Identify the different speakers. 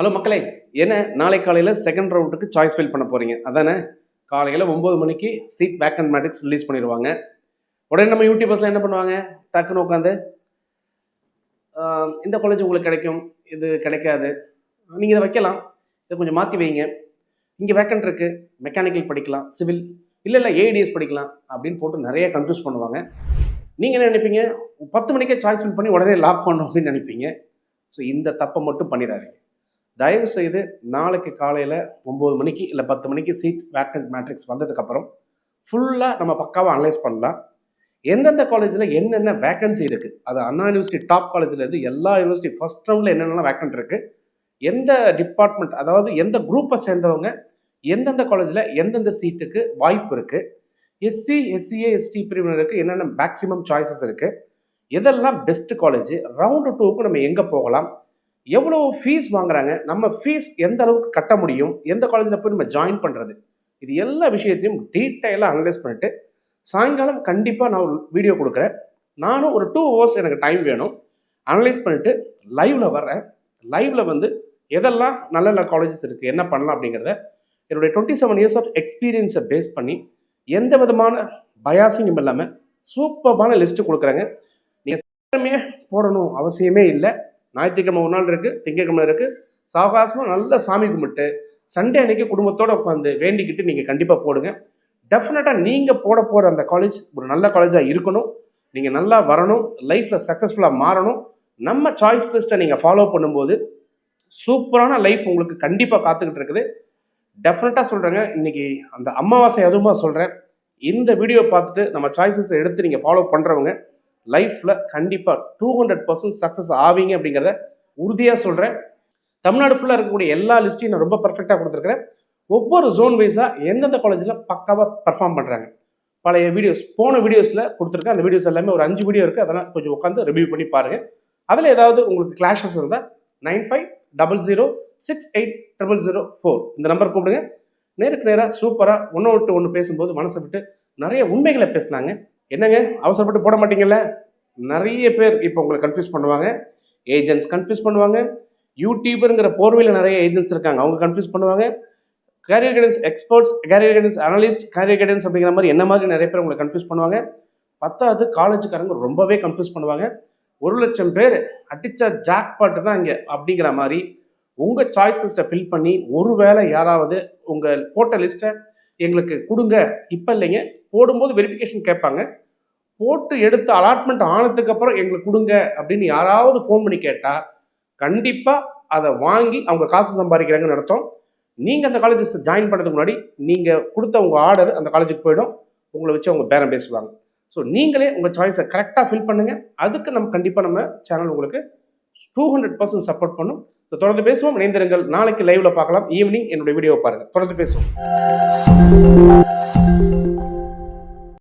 Speaker 1: Hello மக்களே. என்ன நாளை காலையில் செகண்ட் ரவுண்டுக்கு சாய்ஸ் ஃபில் பண்ண போகிறீங்க அதானே? காலையில் ஒம்பது மணிக்கு சீட் வேக்கன் மேட்ரிக்ஸ் ரிலீஸ் பண்ணிடுவாங்க. உடனே நம்ம யூடியூபர்ஸில் என்ன பண்ணுவாங்க? டக்குன்னு உட்காந்து இந்த காலேஜ் உங்களுக்கு கிடைக்கும். இது கிடைக்காது. நீங்கள் இதை வைக்கலாம். இதை கொஞ்சம் மாற்றி வைங்க. இங்கே வேக்கன்ட் இருக்குது மெக்கானிக்கல் படிக்கலாம். சிவில் இல்லை இல்லை ஏடிஎஸ் படிக்கலாம். அப்படின்னு போட்டு நிறைய கன்ஃபியூஸ் பண்ணுவாங்க. நீங்கள் என்ன நினைப்பீங்க? பத்து மணிக்கே சாய்ஸ் ஃபில் பண்ணி உடனே லாக் பண்ணணும் அப்படின்னு நினைப்பீங்க. ஸோ இந்த தப்பை மட்டும் பண்ணிடாதீங்க. தயவு செய்து நாளைக்கு காலையில் ஒம்பது மணிக்கு இல்லை பத்து மணிக்கு சீட் வேக்கன்ட் மேட்ரிக்ஸ் வந்ததுக்கப்புறம் ஃபுல்லாக நம்ம பக்காவாக அனலைஸ் பண்ணலாம். எந்தெந்த காலேஜில் என்னென்ன வேக்கன்சி இருக்குது அது அண்ணா யூனிவர்சிட்டி டாப் காலேஜ்லேருந்து எல்லா யூனிவர்சிட்டி ஃபஸ்ட் ரவுண்டில் என்னென்னலாம் வேக்கன்ட் இருக்குது எந்த டிபார்ட்மெண்ட் அதாவது எந்த குரூப்பை சேர்ந்தவங்க எந்தெந்த காலேஜில் எந்தெந்த சீட்டுக்கு வாய்ப்பு இருக்குது எஸ்சி எஸ்சிஏ எஸ்டி பிரிவினருக்கு என்னென்ன மேக்ஸிமம் சாய்ஸஸ் இருக்குது எதெல்லாம் பெஸ்ட் காலேஜ் ரவுண்டு டூக்கு நம்ம எங்கே போகலாம்? எவ்வளோ ஃபீஸ் வாங்குறாங்க நம்ம ஃபீஸ் எந்த அளவுக்கு கட்ட முடியும் எந்த காலேஜில் போய் நம்ம ஜாயின் பண்ணுறது இது எல்லா விஷயத்தையும் டீட்டெயிலாக அனலைஸ் பண்ணிட்டு சாயங்காலம் கண்டிப்பாக நான் ஒரு வீடியோ கொடுக்குறேன். நானும் ஒரு டூ ஹவர்ஸ் எனக்கு டைம் வேணும். அனலைஸ் பண்ணிவிட்டு லைவில் வர்றேன். லைவில் வந்து எதெல்லாம் நல்ல நல்ல காலேஜஸ் இருக்குது என்ன பண்ணலாம் அப்படிங்கிறத என்னுடைய டுவெண்ட்டி செவன் இயர்ஸ் ஆஃப் எக்ஸ்பீரியன்ஸை பேஸ் பண்ணி எந்த விதமான பயாசிங்கும் இல்லாமல் சூப்பர்பான லிஸ்ட்டு கொடுக்குறாங்க. நீங்கள் சீக்கிரமே போடணும் அவசியமே இல்லை. ஞாயிற்றுக்கிழமை ஒரு நாள் இருக்குது திங்கக்கிழமை இருக்குது சாவகாசமாக நல்ல சாமி கும்பிட்டு சண்டே அன்னைக்கு குடும்பத்தோடு உட்காந்து வேண்டிக்கிட்டு நீங்கள் கண்டிப்பாக போடுங்க. டெஃபினட்டாக நீங்கள் போட போகிற அந்த காலேஜ் ஒரு நல்ல காலேஜாக இருக்கணும். நீங்கள் நல்லா வரணும். லைஃப்பில் சக்ஸஸ்ஃபுல்லாக மாறணும். நம்ம சாய்ஸ் லிஸ்ட்டை நீங்கள் ஃபாலோ பண்ணும்போது சூப்பரான லைஃப் உங்களுக்கு கண்டிப்பாக காத்துக்கிட்டு இருக்குது. டெஃபினட்டாக சொல்கிறேங்க இன்றைக்கி அந்த அமாவாசை அதுவுமா சொல்கிறேன் இந்த வீடியோ பார்த்துட்டு நம்ம சாய்ஸஸ் எடுத்து நீங்கள் ஃபாலோ பண்ணுறவங்க லைஃப்பில் கண்டிப்பாக டூ ஹண்ட்ரட் பர்சன்ட் சக்ஸஸ் ஆவீங்க அப்படிங்கிறத உறுதியாக சொல்கிறேன் தமிழ்நாடு ஃபுல்லாக இருக்கக்கூடிய எல்லா லிஸ்ட்டையும் நான் ரொம்ப பர்ஃபெக்டாக கொடுத்துருக்குறேன். ஒவ்வொரு ஜோன் வைஸாக எந்தெந்த காலேஜில் பக்காவாக பர்ஃபார்ம் பண்ணுறாங்க பழைய வீடியோஸ் போன வீடியோஸில் கொடுத்துருக்கேன். அந்த வீடியோஸ் எல்லாமே ஒரு அஞ்சு வீடியோ இருக்குது அதெல்லாம் கொஞ்சம் உட்காந்து ரிவ்யூ பண்ணி பாருங்கள் அதில் ஏதாவது உங்களுக்கு கிளாஷஸ் இருந்தால் nine five double zero six eight triple zero four இந்த நம்பர் கூப்பிடுங்க. நேருக்கு நேராக சூப்பராக ஒன்று விட்டு ஒன்று பேசும்போது மனசை விட்டு நிறைய உண்மைகளை பேசினாங்க. என்னங்க? அவசரப்பட்டு போட மாட்டீங்கல்ல? நிறைய பேர் இப்போ உங்களை கன்ஃபியூஸ் பண்ணுவாங்க. ஏஜென்ட்ஸ் கன்ஃபியூஸ் பண்ணுவாங்க. யூடியூபருங்கிற போர்வையில் நிறைய ஏஜென்ட்ஸ் இருக்காங்க. அவங்க கன்ஃபியூஸ் பண்ணுவாங்க. Career guidance experts career guidance analyst career guidance அப்படிங்கிற மாதிரி என்ன மாதிரி நிறைய பேர் உங்களை கன்ஃபியூஸ் பண்ணுவாங்க. பத்தாவது காலேஜுக்காரங்க ரொம்பவே கன்ஃபியூஸ் பண்ணுவாங்க. ஒரு லட்சம் பேர் அடித்த ஜாக் பாட்டு தான் இங்கே அப்படிங்கிற மாதிரி உங்கள் சாய்ஸ் லிஸ்ட்டை ஃபில் பண்ணி ஒருவேளை யாராவது உங்கள் போட்ட லிஸ்ட்டை எங்களுக்கு கொடுங்க. இப்போ இல்லைங்க. போடும்போது வெரிஃபிகேஷன் கேட்பாங்க. போட்டு எடுத்து அலாட்மெண்ட் ஆனதுக்கப்புறம் எங்களுக்கு கொடுங்க அப்படின்னு யாராவது ஃபோன் பண்ணி கேட்டால் கண்டிப்பாக அதை வாங்கி அவங்க காசு சம்பாதிக்கிறாங்கன்னு நடத்தும் நீங்கள் அந்த காலேஜஸ் ஜாயின் பண்ணுறதுக்கு முன்னாடி நீங்கள் கொடுத்த உங்கள் ஆர்டர் அந்த காலேஜுக்கு போயிடும். உங்களை வச்சு அவங்க பேரம் பேசுவாங்க. ஸோ நீங்களே உங்கள் சாய்ஸை கரெக்டாக ஃபில் பண்ணுங்கள் அதுக்கு நம்ம கண்டிப்பாக நம்ம சேனல் உங்களுக்கு டூ ஹண்ட்ரட் பர்சன்ட் சப்போர்ட் பண்ணும். ஸோ தொடர்ந்து பேசுவோம். இணைந்திருங்கள். நாளைக்கு லைவ்ல பார்க்கலாம். ஈவினிங் என்னுடைய வீடியோவை பாருங்கள் தொடர்ந்து பேசுவோம்.